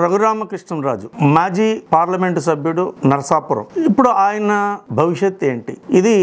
రఘురామకృష్ణరాజు మాజీ పార్లమెంటు సభ్యుడు నరసాపురం. ఇప్పుడు ఆయన భవిష్యత్ ఏంటి? ఇది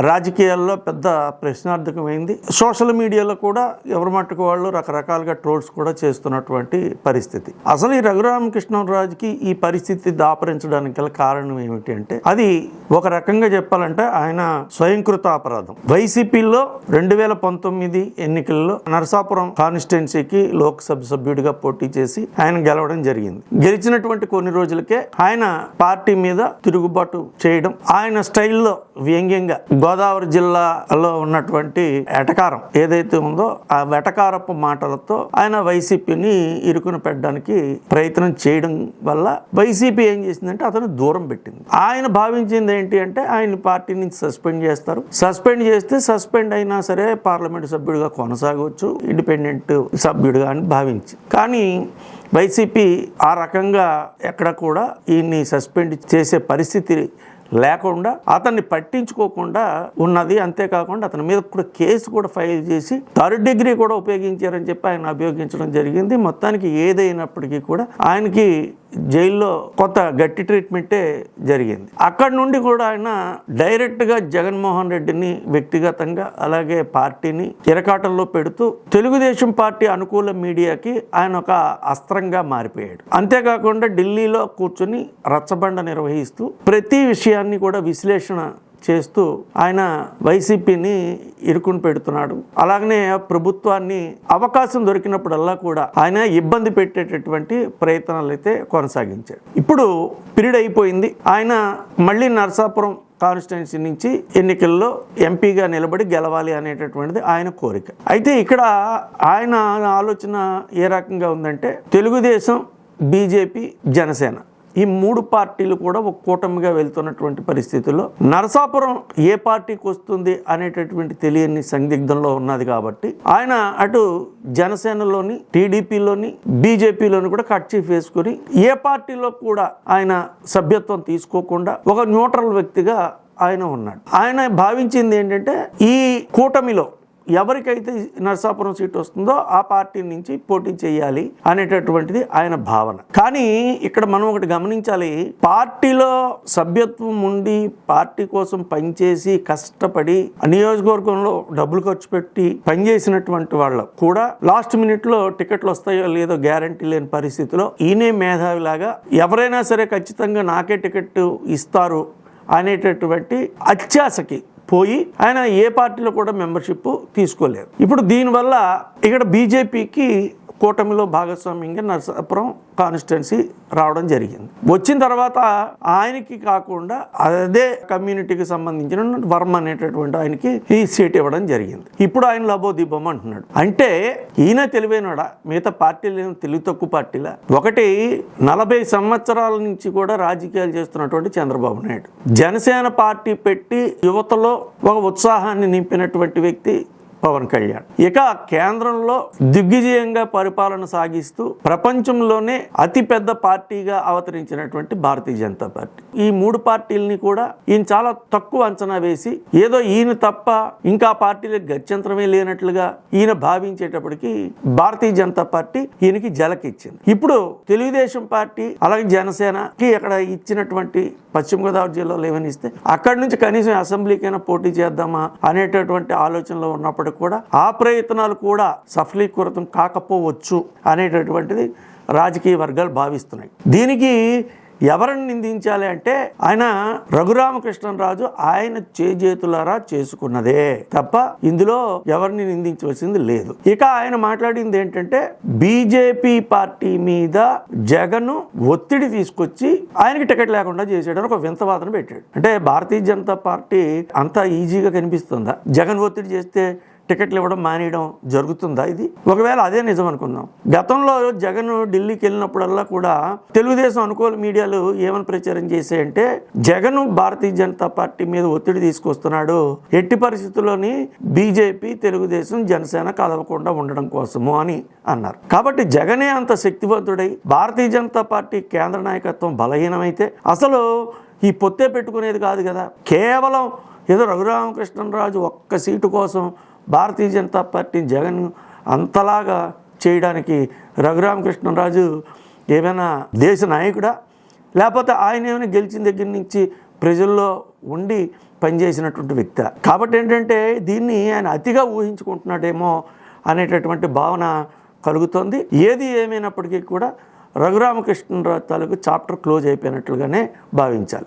రాజకీయాల్లో పెద్ద ప్రశ్నార్థకమైంది. సోషల్ మీడియాలో కూడా ఎవరి మట్టుకు వాళ్ళు రకరకాలుగా ట్రోల్స్ కూడా చేస్తున్నటువంటి పరిస్థితి. అసలు ఈ రఘురామకృష్ణరాజుకి ఈ పరిస్థితి దాపరించడానికి గల కారణం ఏమిటి అంటే అది ఒక రకంగా చెప్పాలంటే ఆయన స్వయంకృత అపరాధం. వైసీపీలో రెండు వేల పంతొమ్మిది ఎన్నికల్లో నరసాపురం కాన్స్టిట్యున్సీకి లోక్సభ సభ్యుడిగా పోటీ చేసి ఆయన గెలవడం జరిగింది. జరిగింది. గెలిచినటువంటి కొన్ని రోజులకే ఆయన పార్టీ మీద తిరుగుబాటు చేయడం ఆయన స్టైల్లో వ్యంగ్యంగా గోదావరి జిల్లాలో ఉన్నటువంటి ఎటకారం ఏదైతే ఉందో ఆ వెటకారపు మాటలతో ఆయన వైసీపీని ఇరుకున పెట్టడానికి ప్రయత్నం చేయడం వల్ల వైసీపీ ఏం చేసిందంటే అతను దూరం పెట్టింది. ఆయన భావించింది ఏంటి అంటే ఆయన పార్టీ నుంచి సస్పెండ్ చేస్తారు. సస్పెండ్ చేస్తే సస్పెండ్ అయినా సరే పార్లమెంట్ సభ్యుడిగా కొనసాగవచ్చు ఇండిపెండెంట్ సభ్యుడిగా అని భావించి కానీ వైసీపీ ఆ రకంగా ఎక్కడ కూడా ఈయన్ని సస్పెండ్ చేసే పరిస్థితి లేకుండా అతన్ని పట్టించుకోకుండా ఉన్నది. అంతేకాకుండా అతని మీద కూడా కేసు కూడా ఫైల్ చేసి థర్డ్ డిగ్రీ కూడా ఉపయోగించారని చెప్పి ఆయన అభియోగించడం జరిగింది. మొత్తానికి ఏదైనప్పటికీ కూడా ఆయనకి జైల్లో కొంత గట్టి ట్రీట్మెంటే జరిగింది. అక్కడి నుండి కూడా ఆయన డైరెక్ట్గా జగన్మోహన్ రెడ్డిని వ్యక్తిగతంగా అలాగే పార్టీని ఇరకాటంలో పెడుతూ తెలుగుదేశం పార్టీ అనుకూల మీడియాకి ఆయన ఒక అస్త్రంగా మారిపోయాడు. అంతేకాకుండా ఢిల్లీలో కూర్చుని రచ్చబండ నిర్వహిస్తూ ప్రతి విషయాన్ని కూడా విశ్లేషణ చేస్తూ ఆయన వైసీపీని ఇరుకుని పెడుతున్నాడు. అలాగనే ప్రభుత్వాన్ని అవకాశం దొరికినప్పుడల్లా కూడా ఆయన ఇబ్బంది పెట్టేటటువంటి ప్రయత్నాలు అయితే కొనసాగించాడు. ఇప్పుడు పీరియడ్ అయిపోయింది. ఆయన మళ్ళీ నరసాపురం కాన్స్టిట్యున్సీ నుంచి ఎన్నికల్లో ఎంపీగా నిలబడి గెలవాలి అనేటటువంటిది ఆయన కోరిక. అయితే ఇక్కడ ఆయన ఆలోచన ఏ రకంగా ఉందంటే తెలుగుదేశం బీజేపీ జనసేన ఈ మూడు పార్టీలు కూడా ఒక కూటమిగా వెళ్తున్నటువంటి పరిస్థితుల్లో నరసాపురం ఏ పార్టీకి వస్తుంది అనేటటువంటి తెలియని సందిగ్ధంలో ఉన్నది కాబట్టి ఆయన అటు జనసేనలోని టీడీపీలోని బీజేపీలోని కూడా కట్ చీఫ్ వేసుకుని ఏ పార్టీలో కూడా ఆయన సభ్యత్వం తీసుకోకుండా ఒక న్యూట్రల్ వ్యక్తిగా ఆయన ఉన్నాడు. ఆయన భావించింది ఏంటంటే ఈ కూటమిలో ఎవరికైతే నరసాపురం సీట్ వస్తుందో ఆ పార్టీ నుంచి పోటీ చేయాలి అనేటటువంటిది ఆయన భావన. కానీ ఇక్కడ మనం ఒకటి గమనించాలి పార్టీలో సభ్యత్వం ఉండి పార్టీ కోసం పనిచేసి కష్టపడి నియోజకవర్గంలో డబ్బులు ఖర్చు పెట్టి పనిచేసినటువంటి వాళ్ళు కూడా లాస్ట్ మినిట్లో టికెట్లు వస్తాయో లేదో గ్యారంటీ లేని పరిస్థితిలో ఈయనే మేధావిలాగా ఎవరైనా సరే ఖచ్చితంగా నాకే టికెట్ ఇస్తారు అనేటటువంటి అత్యాశకి పోయి ఆయన ఏ పార్టీలో కూడా మెంబర్షిప్ తీసుకోలేదు. ఇప్పుడు దీనివల్ల ఇక్కడ బీజేపీకి కూటమిలో భాగస్వామ్యంగా నరసాపురం కాన్స్టిట్యున్సీ రావడం జరిగింది. వచ్చిన తర్వాత ఆయనకి కాకుండా అదే కమ్యూనిటీకి సంబంధించిన వర్మ అనేటటువంటి ఆయనకి ఈ సీట్ ఇవ్వడం జరిగింది. ఇప్పుడు ఆయన లబోదీపం అంటున్నాడు. అంటే ఈయన తెలివైనడా? మిగతా పార్టీలు తెలివి తక్కువ పార్టీలా? ఒకటి నలభై సంవత్సరాల నుంచి కూడా రాజకీయాలు చేస్తున్నటువంటి చంద్రబాబు నాయుడు. జనసేన పార్టీ పెట్టి యువతలో ఒక ఉత్సాహాన్ని నింపినటువంటి వ్యక్తి పవన్ కళ్యాణ్. ఇక కేంద్రంలో దిగ్విజయంగా పరిపాలన సాగిస్తూ ప్రపంచంలోనే అతిపెద్ద పార్టీగా అవతరించినటువంటి భారతీయ జనతా పార్టీ. ఈ మూడు పార్టీలని కూడా ఈయన చాలా తక్కువ అంచనా వేసి ఏదో ఈయన తప్ప ఇంకా పార్టీలకు గత్యంతరమే లేనట్లుగా ఈయన భావించేటప్పటికి భారతీయ జనతా పార్టీ ఈయనకి జలకిచ్చింది. ఇప్పుడు తెలుగుదేశం పార్టీ అలాగే జనసేనకి అక్కడ ఇచ్చినటువంటి పశ్చిమ గోదావరి జిల్లాలో ఏమని ఇస్తే అక్కడి నుంచి కనీసం అసెంబ్లీకైనా పోటీ చేద్దామా అనేటటువంటి ఆలోచనలో ఉన్నప్పటికీ కూడా ఆ ప్రయత్నాలు కూడా సఫలీకృతం కాకపోవచ్చు అనేటటువంటిది రాజకీయ వర్గాలు భావిస్తున్నాయి. దీనికి ఎవరిని నిందించాలి అంటే ఆయన రఘురామకృష్ణరాజు ఆయన చేజేతులారా చేసుకున్నదే తప్ప ఇందులో ఎవరిని నిందించవలసింది లేదు. ఇక ఆయన మాట్లాడింది ఏంటంటే బీజేపీ పార్టీ మీద జగన్ ఒత్తిడి తీసుకొచ్చి ఆయనకి టికెట్ లేకుండా చేసాడని ఒక వింతవాదన పెట్టాడు. అంటే భారతీయ జనతా పార్టీ అంత ఈజీగా కనిపిస్తుందా? జగన్ ఒత్తిడి చేస్తే టికెట్లు ఇవ్వడం మానేయడం జరుగుతుందా ఇది? ఒకవేళ అదే నిజం అనుకుందాం. గతంలో జగన్ ఢిల్లీకి వెళ్ళినప్పుడల్లా కూడా తెలుగుదేశం అనుకూల మీడియాలు ఏమని ప్రచారం చేశాయంటే జగన్ భారతీయ జనతా పార్టీ మీద ఒత్తిడి తీసుకొస్తున్నాడు. ఎట్టి పరిస్థితుల్లోని బీజేపీ తెలుగుదేశం జనసేన కలవకుండా ఉండడం కోసము అని అన్నారు. కాబట్టి జగనే అంత శక్తివంతుడై భారతీయ జనతా పార్టీ కేంద్ర నాయకత్వం బలహీనమైతే అసలు ఈ పొత్తే పెట్టుకునేది కాదు కదా. కేవలం ఏదో రఘురామకృష్ణరాజు ఒక్క సీటు కోసం భారతీయ జనతా పార్టీ జగన్ అంతలాగా చేయడానికి రఘురామకృష్ణరాజు ఏమైనా దేశ నాయకుడా? లేకపోతే ఆయన ఏమైనా గెలిచిన దగ్గర నుంచి ప్రజల్లో ఉండి పనిచేసినటువంటి వ్యక్తి. కాబట్టి ఏంటంటే దీన్ని ఆయన అతిగా ఊహించుకుంటున్నాడేమో అనేటటువంటి భావన కలుగుతోంది. ఏది ఏమైనప్పటికీ కూడా రఘురామకృష్ణరావు తాలూకు చాప్టర్ క్లోజ్ అయిపోయినట్లుగానే భావించాలి.